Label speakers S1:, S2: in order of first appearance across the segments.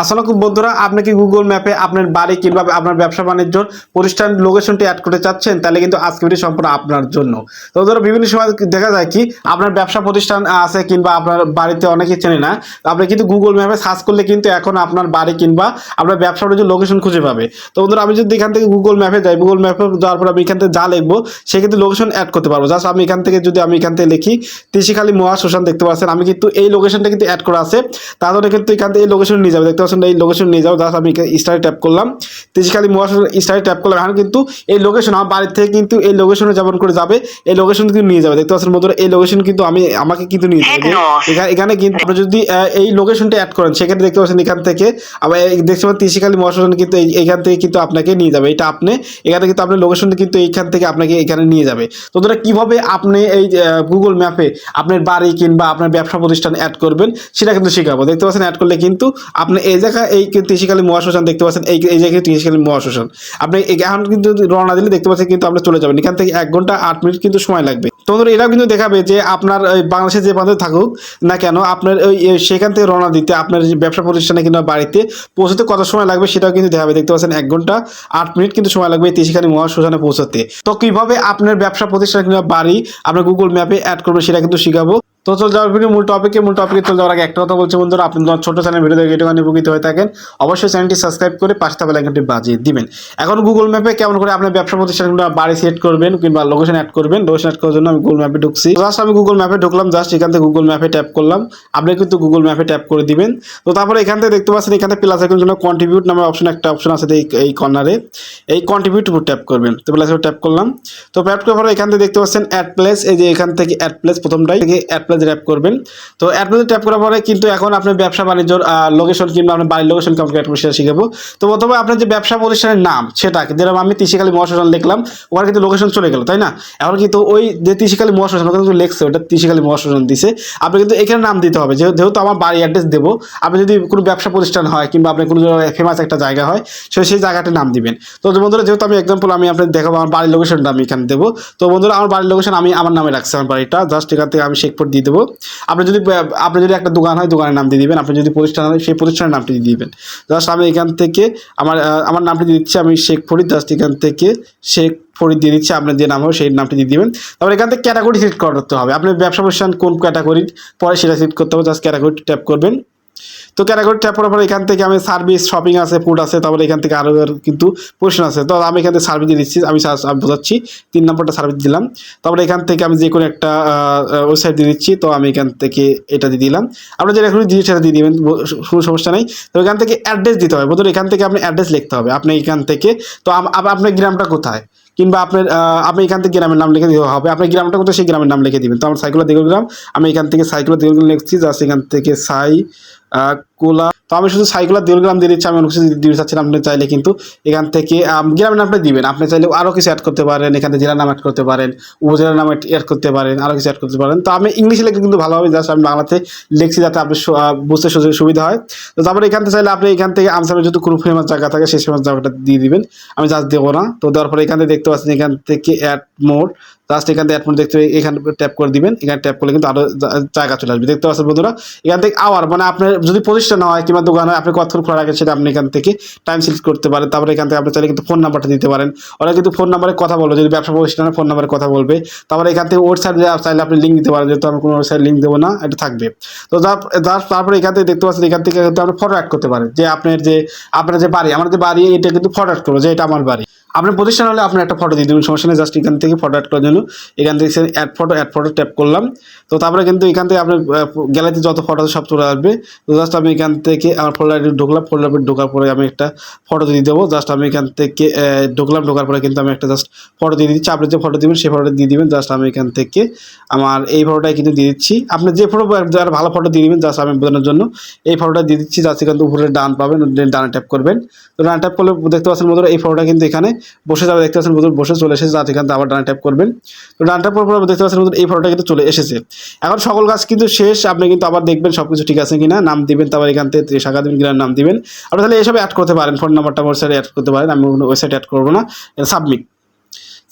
S1: আসসালামু বন্ধুরা, আপনি কি গুগল ম্যাপে আপনার বাড়ি কিংবা আপনার ব্যবসা বাণিজ্য প্রতিষ্ঠান লোকেশনটি অ্যাড করতে চাচ্ছেন? তাহলে কিন্তু আজকে ভিডিও সম্পূর্ণ আপনার জন্য। তো ধরো বিভিন্ন সময় দেখা যায় কি, আপনার ব্যবসা প্রতিষ্ঠান আছে কিংবা আপনার বাড়িতে অনেকে চেনে না আপনি কিন্তু গুগল ম্যাপে সার্চ করলে কিন্তু এখন আপনার বাড়ি কিংবা আপনার ব্যবসা বাণিজ্য লোকেশন খুঁজে পাবে। তো বন্ধুরা, আমি যদি এখান থেকে গুগল ম্যাপে যাই গুগল ম্যাপে যাওয়ার পর আমি এখান থেকে যা লিখব সেক্ষেত্রে লোকেশন অ্যাড করতে পারব। জাস্ট আমি এখান থেকে যদি আমি এখান থেকে লিখি, তিসিখালী মহাশ্মশান দেখতে পাচ্ছেন, আমি কিন্তু এই লোকেশনটা কিন্তু অ্যাড করা আছে, তাহলে কিন্তু এখান থেকে এই লোকেশন নিয়ে যাবে। দেখতে পাচ্ছেন এই লোকেশন নিয়ে যাব জাস্ট আমি স্টারে ট্যাপ করলাম। তিসিখালী মহাশ্মশান স্টারে ট্যাপ করলাম এখন কিন্তু এই লোকেশন আমার বাড়ির থেকে কিন্তু এই লোকেশনে যেমন করে যাবে এই লোকেশন কিন্তু নিয়ে যাবে। দেখতে পাচ্ছেন বন্ধুরা এই লোকেশন কিন্তু আমি আমাকে কিন্তু নিয়ে যাবে। এখানে এখানে কিন্তু আপনি যদি এই লোকেশনটা অ্যাড করেন সেক্ষেত্রে দেখতে পাচ্ছেন এখান থেকে আবার দেখতে পাচ্ছেন তিসিখালী মহাশ্মশান কিন্তু এইখান থেকে কিন্তু আপনাকে নিয়ে যাবে। এটা আপনি এখানে কিন্তু আপনার লোকেশনটা কিন্তু এইখান থেকে আপনাকে এখানে নিয়ে যাবে। তো তোরা কীভাবে আপনি এই গুগল ম্যাপে আপনার বাড়ি কিংবা আপনার ব্যবসা প্রতিষ্ঠান অ্যাড করবেন সেটা কিন্তু শেখাবো। দেখতে পাচ্ছেন অ্যাড করলে কিন্তু আপনি এই জায়গায় এই তিসিখালী মহাশ্মশান দেখতে পাচ্ছেন, এই এই জায়গায় তিসিখালী মহাশ্মশান। আপনি এখন কিন্তু রওনা দিলে দেখতে পাচ্ছেন কিন্তু আপনি চলে যাবেন। এখান থেকে এক ঘণ্টা আট মিনিট কিন্তু সময় লাগবে। তো বন্ধুরা এটাও কিন্তু দেখাবে যে আপনার ওই বাংলাদেশে যে প্রান্তে থাকুক না কেন, আপনার ওই সেখান থেকে রওনা দিতে, আপনার ব্যবসা প্রতিষ্ঠানে কিংবা বাড়িতে পৌঁছতে কত সময় লাগবে সেটাও কিন্তু দেখাবে। দেখতে পাচ্ছেন এক ঘণ্টা আট মিনিট কিন্তু সময় লাগবে এই তিসিখালী মহাশ্মশানে পৌঁছাতে। তো কীভাবে আপনার ব্যবসা প্রতিষ্ঠান কিংবা বাড়ি আপনার গুগল ম্যাপে অ্যাড করবে সেটা কিন্তু শিখাবো। তো চল যাওয়ার ভিডিও, মূল টপিকে মূল টপিকে চলে যাওয়ার আগে একটা কথা বলছি বন্ধুরা, আপনি তোমার ছোট চ্যানেল ভিডিও দেখে একটুখানি উপকৃত হয়ে থাকেন। অবশ্যই চ্যানেলটি সাবস্ক্রাইব করে পাঁচটা থাকা লাইকনটি বাজিয়ে দিবেন। এখন গুগল ম্যাপে কেমন করে আপনার ব্যবসা প্রতিষ্ঠানগুলো বাড়ি সেট করবেন কিংবা লোকেশন অ্যাড করবেন লোকেশন অ্যাড করার জন্য আমি গুগল ম্যাপে ঢুকছি। জাস্ট আমি গুগল ম্যাপে ঢুকলাম জাস্ট এখান থেকে গুগল ম্যাপে ট্যাপ করলাম। আপনি কিন্তু গুগল ম্যাপে ট্যাপ করে দিবেন। তো তারপরে এখান থেকে দেখতে পাচ্ছেন, এখানে প্লাস আইকনের জন্য কন্ট্রিবিউট নামে অপশন একটা অপশন আছে এই এই কর্নারে এই কন্ট্রিবিউট উপর ট্যাপ করবেন। তো প্লাস ট্যাপ করলাম। তো ট্যাপ করার পরে এখান থেকে দেখতে পাচ্ছেন অ্যাড প্লেস এই যে এখান থেকে অ্যাড প্লেস প্রথমটাই থেকে অ্যাড প্লেস ট্যাপ করবেন। তো অ্যাড ট্যাপ করার পরে কিন্তু এখন আপনার ব্যবসা বাণিজ্যর লোকেশন কিংবা আপনার বাড়ির লোকেশন অ্যাড করে সেটা শিখাবো। তো প্রথমে আপনার যে ব্যবসা প্রতিষ্ঠানের নাম, সেটা যেরকম আমি তিসিখালী মহাশ্মশান লিখলাম ওখানে কিন্তু লোকেশন চলে গেল, তাই না? এখন কিন্তু ওই যে তিসিখালী মহাশ্মশান, ওখানে কিন্তু লেখছে ওটা তিসিখালী মহাশ্মশান দিছে। আপনি কিন্তু এখানে নাম দিতে হবে, যেহেতু আমার বাড়ি অ্যাড্রেস দেবো, আপনি যদি কোনো ব্যবসা প্রতিষ্ঠান হয় কিংবা আপনি কোনো ফেমাস একটা জায়গা হয়, সে সেই জায়গাটির নাম দিবেন। তো বন্ধুরা, যেহেতু আমি এক্সাম্পল আমি আপনাদের দেখাবো, আমার বাড়ির লোকেশনটা আমি এখানে দেবো। তো বন্ধুরা, আমার বাড়ির লোকেশন আমি আমার নামে রাখছি, আমার বাড়িটা। জাস্ট এখান থেকে আমি শেখপুর দিয়ে দেবো। আপনি যদি আপনি যদি একটা দোকান হয়, দোকানের নাম দিয়ে দিবেন। আপনি যদি প্রতিষ্ঠান হয়, সেই প্রতিষ্ঠানের নামটি দিয়ে দিবেন। জাস্ট আমি এখান থেকে আমার আমার নামটি দিয়ে দিচ্ছি, আমি শেখ ফরিদ। জাস্ট এখান থেকে শেখ ফরিদ দিয়ে দিচ্ছি, আপনার যে নাম হবে, সেই নামটি দিয়ে দিবেন। তারপর এখান থেকে ক্যাটাগরি সিলেক্ট করতে হবে। আপনি ব্যবসা প্রতিষ্ঠান কোন ক্যাটাগরি পরে সেটা সিলেক্ট করতে হবে। জাস্ট ক্যাটাগরি ট্যাপ করবেন। তো ক্যাটাগরি ট্যাপ করার পর এখান থেকে আমি সার্ভিস শপিং আছে ফুড আছে, তারপরে এখান থেকে আরও কিন্তু পোর্শন আছে। তো আমি এখান থেকে সার্ভিস দিচ্ছি, আমি বোঝাচ্ছি, তিন নম্বরটা সার্ভিস দিলাম। তারপরে এখান থেকে আমি যে কোনো একটা ওয়েবসাইট দিয়ে দিচ্ছি, তো আমি এখান থেকে এটা দিয়ে দিলাম। আপনার যেটা এখন দিয়ে সেটা দিয়ে দিবেন কোনো সমস্যা নেই। তো এখান থেকে অ্যাড্রেস দিতে হবে। বন্ধুরা, এখান থেকে আপনি অ্যাড্রেস লিখতে হবে। আপনি এখান থেকে, তো আপনার গ্রামটা কোথায়? কিংবা আপনার আপনি এখান থেকে গ্রামের নাম লিখে দিতে হবে। আপনি গ্রামটা কোথায় সেই গ্রামের নাম লিখে দিবেন। তো আমার সাইকেল দিগুল গ্রাম আমি এখান থেকে সাইকেল দিগুল লিখছি যা সেখান থেকে সাই কোলা তো আমি শুধু সাইকুলার দিলগ্রাম দিয়ে দিচ্ছি, আমি অন্য কিছু দিতে চাচ্ছিলাম আপনি চাইলে কিন্তু এখান থেকে গ্রামের নামটা দিবেন। আপনি চাইলে আরও কিছু অ্যাড করতে পারেন, এখান জেলার নাম অ্যাড করতে পারেন, উপজেলার নাম অ্যাড করতে পারেন আরও কিছু অ্যাড করতে পারেন। তো আমি ইংলিশে লিখে কিন্তু ভালো হবে জাস্ট আমি বাংলাতে লিখছি যাতে আপনি বুঝতে সুবিধা হয়। তো তারপরে এখান থেকে চাইলে আপনি এখান থেকে আমসামের যদি কোনো ফেমাস জায়গা থাকে, সেই ফেমাস জায়গাটা দিয়ে দিবেন। আমি জাস্ট দেবো না। তো দেওয়ার পরে এখান থেকে দেখতে পাচ্ছেন এখান থেকে অ্যাড মোড জাস্ট এখান থেকে অ্যাড মোড দেখতে এখানে ট্যাপ করে দিবেন, এখানে ট্যাপ করলে কিন্তু আরও জায়গা চলে আসবে। দেখতে পাচ্ছেন বন্ধুরা, এখান থেকে আওয়ার মানে আপনার যদি প্রতিষ্ঠান হয় কিংবা দোকান হয়, আপনি কতক্ষণ খোলা রাখেন সেটা আপনি এখান থেকে টাইম সিলেক্ট করতে পারেন। তারপরে এখান থেকে আপনি চাইলে কিন্তু ফোন নাম্বারটা দিতে পারেন। ওরা কিন্তু ফোন নাম্বারে কথা বলবে, যদি ব্যবসা প্রতিষ্ঠানে ফোন নাম্বারে কথা বলবে। তারপরে এখান থেকে ওয়েবসাইট চাইলে আপনি লিঙ্ক দিতে পারেন, যেহেতু আমি কোনো ওয়েবসাইট লিঙ্ক দেবো না, এটা থাকবে। তো তারপরে এখান থেকে দেখতে পাচ্ছেন, এখান থেকে কিন্তু আপনি ফটো অ্যাড করতে পারেন, যে আপনার যে আপনার যে বাড়ি, আমার যে বাড়ি, এটা কিন্তু ফটো অ্যাড করব, যে এটা আমার বাড়ি। আপনার প্রতিষ্ঠান হলে আপনি একটা ফটো দিয়ে দেবেন, সমস্যা নেই জাস্ট এখান থেকে ফটো অ্যাড করার জন্য এখান থেকে add photo add photo tap করলাম। তো তারপরে কিন্তু এখান থেকে আপনার গ্যালারিতে যত ফটো আছে সব চলে আসবে। তো জাস্ট আমি এখান থেকে আমার ফোল্ডারে ঢুকলাম। ফোল্ডারে ঢোকার পরে আমি একটা ফটো দিয়ে দেবো। জাস্ট আমি এখান থেকে ঢুকলাম। ঢোকার পরে কিন্তু আমি একটা জাস্ট ফটো দিয়ে দিচ্ছি। আপনি যে ফটো দিবেন, সেই ফটোটা দিয়ে দিবেন। জাস্ট আমি এখান থেকে আমার এই ফটোটাই কিন্তু দিয়ে দিচ্ছি। আপনি যে ফটো যারা ভালো ফটো দিয়ে দিবেন জাস্ট আমি বোঝানোর জন্য এই ফটোটা দিয়ে দিচ্ছি। জাস্ট এখান থেকে উপরে ডান পাবেন ডানে ট্যাপ করবেন। তো ডান ট্যাপ করলে দেখতে পাচ্ছেন বন্ধুরা, এই ফটোটা কিন্তু এখানে বসে যাবে। দেখতে পাচ্ছেন বন্ধুরা, বসে চলে এসেছে। জাস্ট এখান থেকে আবার ডান ট্যাপ করবেন। তো ডানটা পর পর দেখতে পাচ্ছেন এই ফটোটা কিন্তু চলে এসেছে। এখন সকল কাজ কিন্তু শেষ, আপনি কিন্তু আবার দেখবেন সব কিছু ঠিক আছে কিনা, নাম দিবেন, তারপর এখান থেকে শাখা দিবেন, কিনা নাম দিবেন। আপনি তাহলে এসব অ্যাড করতে পারেন ফোন নাম্বারটা ওয়েবসাইটে অ্যাড করতে পারেন, আমি ওয়েবসাইট অ্যাড করব না সাবমিট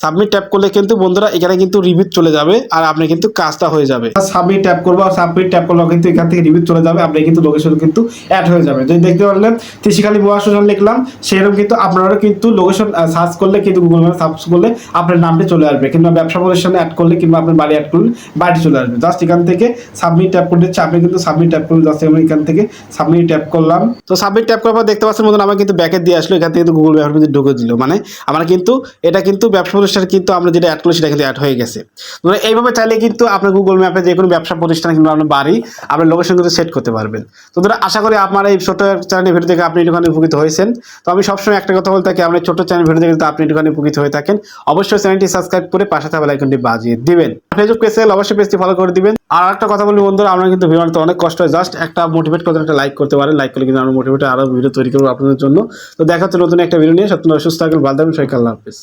S1: সাবমিট ট্যাপ করলে কিন্তু বন্ধুরা এখানে কিন্তু রিভিউ চলে যাবে আর আপনি কিন্তু কাজটা হয়ে যাবে। সাবমিট ট্যাপ করব আর সাবমিট ট্যাপ করলে কিন্তু এখান থেকে রিভিউ চলে যাবে আপনি কিন্তু লোকেশন কিন্তু অ্যাড হয়ে যাবে। যদি দেখতে পারলেন তিসিখালী মহাশোষণ লিখলাম সেরকম কিন্তু আপনারা কিন্তু লোকেশন সার্চ করলে কিন্তু গুগল ম্যাপ সার্চ করলে আপনার নামটি চলে আসবে। কিংবা ব্যবসা প্রতিষ্ঠানে অ্যাড করলে কিংবা আপনার বাড়ি অ্যাড করলে বাড়ি চলে আসবে। জাস্ট এখান থেকে সাবমিট ট্যাপ করে দিচ্ছে আপনি কিন্তু সাবমিট ট্যাপ করলে জাস্ট আমি এখান থেকে সাবমিট ট্যাপ করলাম। তো সাবমিট ট্যাপ করার পর দেখতে পাচ্ছেন মতন আমার কিন্তু ব্যাকে দিয়ে আসলো এখান থেকে কিন্তু গুগল ম্যাপের মধ্যে ঢুকে দিল। মানে আমার কিন্তু এটা কিন্তু ব্যবসা প্রতিষ্ঠান কিন্তু আমরা যেটা অ্যাড করল সেটা কিন্তু অ্যাড হয়ে গেছে। ধরুন এইভাবে চাইলে কিন্তু আপনার গুগল ম্যাপে যে কোনো ব্যবসা প্রতিষ্ঠান কিংবা আপনার বাড়ি, আপনার লোকেশন কিন্তু সেট করতে পারবেন। তো ধরো আশা করি আমার এই ছোট চ্যানেল ভিডিও থেকে আপনি একটুখানি উপকৃত হয়েছেন। তো আমি সবসময় একটা কথা বলতে থাকি এই ছোট চ্যানেল ভিডিও থেকে কিন্তু আপনি একটুখানি উপকৃত হয়ে থাকেন। অবশ্যই চ্যানেলটি সাবস্ক্রাইব করে পাশে থাকা আইকনটি বাজিয়ে দিবেন। ফেসবুক পেজে গেলে অবশ্যই পেজটি ফলো করে দিবেন। আর একটা কথা বলি বন্ধুরা আমরা কিন্তু ভিডিও বানাতে অনেক কষ্ট হয়। জাস্ট একটা মোটিভেট করতে একটা লাইক করতে পারেন। লাইক করলে কিন্তু আমরা মোটিভেট আরও ভিডিও তৈরি করব আপনাদের জন্য। তো দেখা হচ্ছে নতুন একটা ভিডিও নিয়ে। সত্যি সুস্থ থাকবেন, ভালো থাকবেন আল্লাহ হাফিজ।